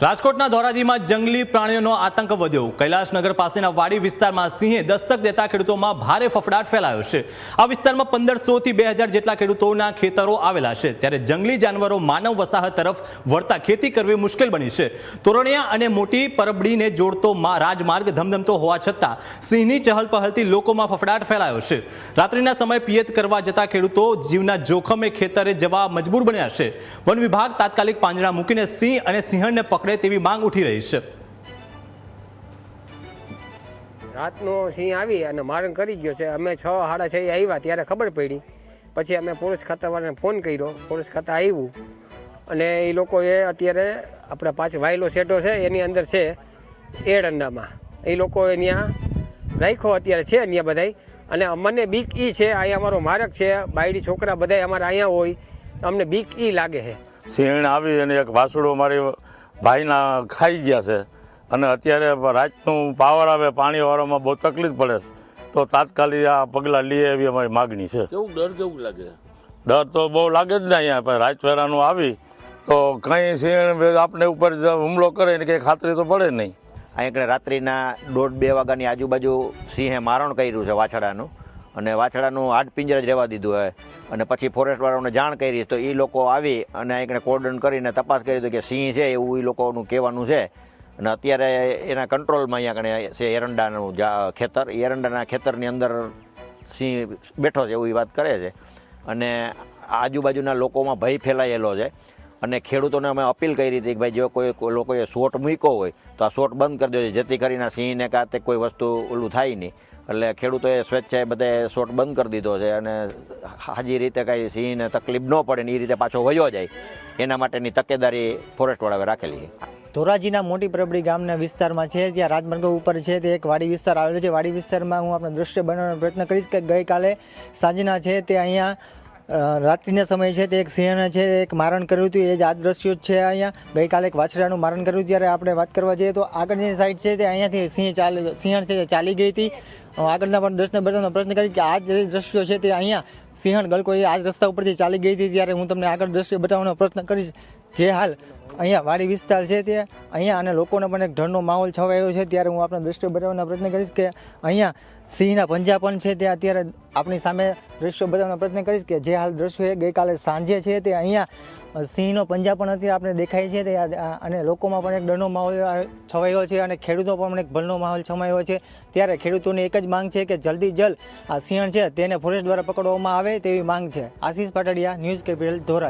રાજકોટના ધોરાજીમાં જંગલી પ્રાણીઓનો આતંક વધ્યો. કૈલાસનગર પાસેના વાડી વિસ્તારમાં સિંહે દસ્તક દેતા ખેડૂતોમાં ભારે ફફડાટ ફેલાયો છે. આ વિસ્તારમાં પંદરસોથી બે હજાર જેટલા ખેડૂતોના ખેતરો આવેલા છે. ત્યારે જંગલી જાનવરો માનવ વસાહત તરફ વળતા ખેતી કરવી મુશ્કેલ બની છે. તોરણિયા અને મોટી પરબડીને જોડતો રાજમાર્ગ ધમધમતો હોવા છતાં સિંહની ચહલ પહલથી લોકોમાં ફફડાટ ફેલાયો છે. રાત્રિના સમયે પિયત કરવા જતા ખેડૂતો જીવના જોખમે ખેતરે જવા મજબૂર બન્યા છે. વન વિભાગ તાત્કાલિક પાંજરા મૂકીને સિંહ અને સિંહણને પકડે તેવી માંગ ઉઠી રહી છે. રાતનો સિંહ આવી અને મારણ કરી ગયો છે. અમે છ સાડા છ આવ્યા ત્યારે ખબર પડી. પછી અમે પોલીસ ખાતાવાળાને ફોન કર્યો. પોલીસ ખાતા આવ્યું. અને એ લોકોએ અત્યારે આપણે પાછળ વાયલો સેટો છે એની અંદર છે એડ અંડામાં. એ લોકો ત્યાં રાખ્યો અત્યારે છે અહીંયા બધાય. અને અમને બીક ઈ છે અહીંયા અમારો મારક છે બાયડી છોકરા બધાય અમારા અહીંયા હોય. અમને બીક ઈ લાગે છે. સિંહણ આવી અને એક વાસુડો મારી ભાઈના ખાઈ ગયા છે. અને અત્યારે રાતનું પાવર આવે પાણીવાળામાં બહુ તકલીફ પડે છે. તો તાત્કાલિક આ પગલાં લઈએ એવી અમારી માગણી છે. કેવું ડર કેવું લાગે? ડર તો બહુ લાગે જ ને અહીંયા પણ રાતવેરાનું આવી તો કંઈ સિંહ આપણે ઉપર હુમલો કરે ને કંઈ ખાતરી તો પડે નહીં. અહીં આગળ રાત્રિના દોઢ બે વાગ્યાની આજુબાજુ સિંહે મારણ કર્યું છે વાછડાનું. અને વાછડાનું હાડ પિંજરા જ રહેવા દીધું હોય. અને પછી ફોરેસ્ટવાળાઓને જાણ કરી તો એ લોકો આવી અને આગળ કોર્ડન કરીને તપાસ કરી હતી કે સિંહ છે એવું એ લોકોનું કહેવાનું છે. અને અત્યારે એના કંટ્રોલમાં અહીંયા કણે છે એરંડાનું ખેતર. એરંડાના ખેતરની અંદર સિંહ બેઠો છે એવી વાત કરે છે. અને આજુબાજુના લોકોમાં ભય ફેલાયેલો છે. અને ખેડૂતોને અમે અપીલ કરી હતી કે ભાઈ જો કોઈ લોકોએ શોટ મૂક્યો હોય તો આ શોટ બંધ કરી દેજો, જેથી કરીને સિંહને કાતે કોઈ વસ્તુ ઓલું થાય નહીં. એટલે ખેડૂતોએ સ્વેચ્છાએ બધાએ શોટ બંધ કરી દીધો છે અને હાજી રીતે કાંઈ સિંહને તકલીફ ન પડે ને એ રીતે પાછો વયો જાય. એના માટેની તકેદારી ફોરેસ્ટવાળાએ રાખેલી છે. ધોરાજીના મોટી પરબડી ગામના વિસ્તારમાં છે, ત્યાં રાજમાર્ગ ઉપર છે, તે એક વાડી વિસ્તાર આવેલો છે. વાડી વિસ્તારમાં હું આપણે દૃશ્ય બનાવવાનો પ્રયત્ન કરીશ કે ગઈકાલે સાંજના છે તે અહીંયા રાત્રિના સમયે છે તે એક સિંહને છે એક મારણ કર્યું હતું, એ જ આ દ્રશ્યો જ છે અહીંયા. ગઈકાલે એક વાછરાનું મારણ કર્યું ત્યારે આપણે વાત કરવા જઈએ તો આગળની સાઈડ છે તે અહીંયાથી સિંહ ચાલી, સિંહણ છે તે ચાલી ગઈ હતી. આગળના પણ દ્રશ્ય બતાવવાનો પ્રશ્ન કરી કે આ જે દ્રશ્યો છે તે અહીંયા સિંહણ ગળકો આ રસ્તા ઉપરથી ચાલી ગઈ હતી, ત્યારે હું તમને આગળ દ્રશ્ય બતાવવાનો પ્રશ્ન કરીશ. જે હાલ અહીંયા વાડી વિસ્તાર છે તે અહીંયા અને લોકોનો પણ એક ઢળનો માહોલ છવાયો છે, ત્યારે હું આપણા દ્રશ્યો બતાવવાનો પ્રયત્ન કરીશ કે અહીંયા સિંહના પંજા પણ છે તે અત્યારે આપણી સામે દ્રશ્યો બતાવવાનો પ્રયત્ન કરીશ કે જે હાલ દ્રશ્યો એ ગઈકાલે સાંજે છે તે અહીંયા સિંહનો પંજા પણ અત્યારે આપણે દેખાય છે તે અને લોકોમાં પણ એક ડરનો માહોલ છવાયો છે અને ખેડૂતો પણ એક ભલનો માહોલ છવાયો છે. ત્યારે ખેડૂતોની એક જ માંગ છે કે જલ્દી જલ્દ આ સિંહણ છે તેને ફોરેસ્ટ દ્વારા પકડવામાં આવે તેવી માંગ છે. આશીષ પાટડિયા, ન્યૂઝ કેપિટલ ધોરા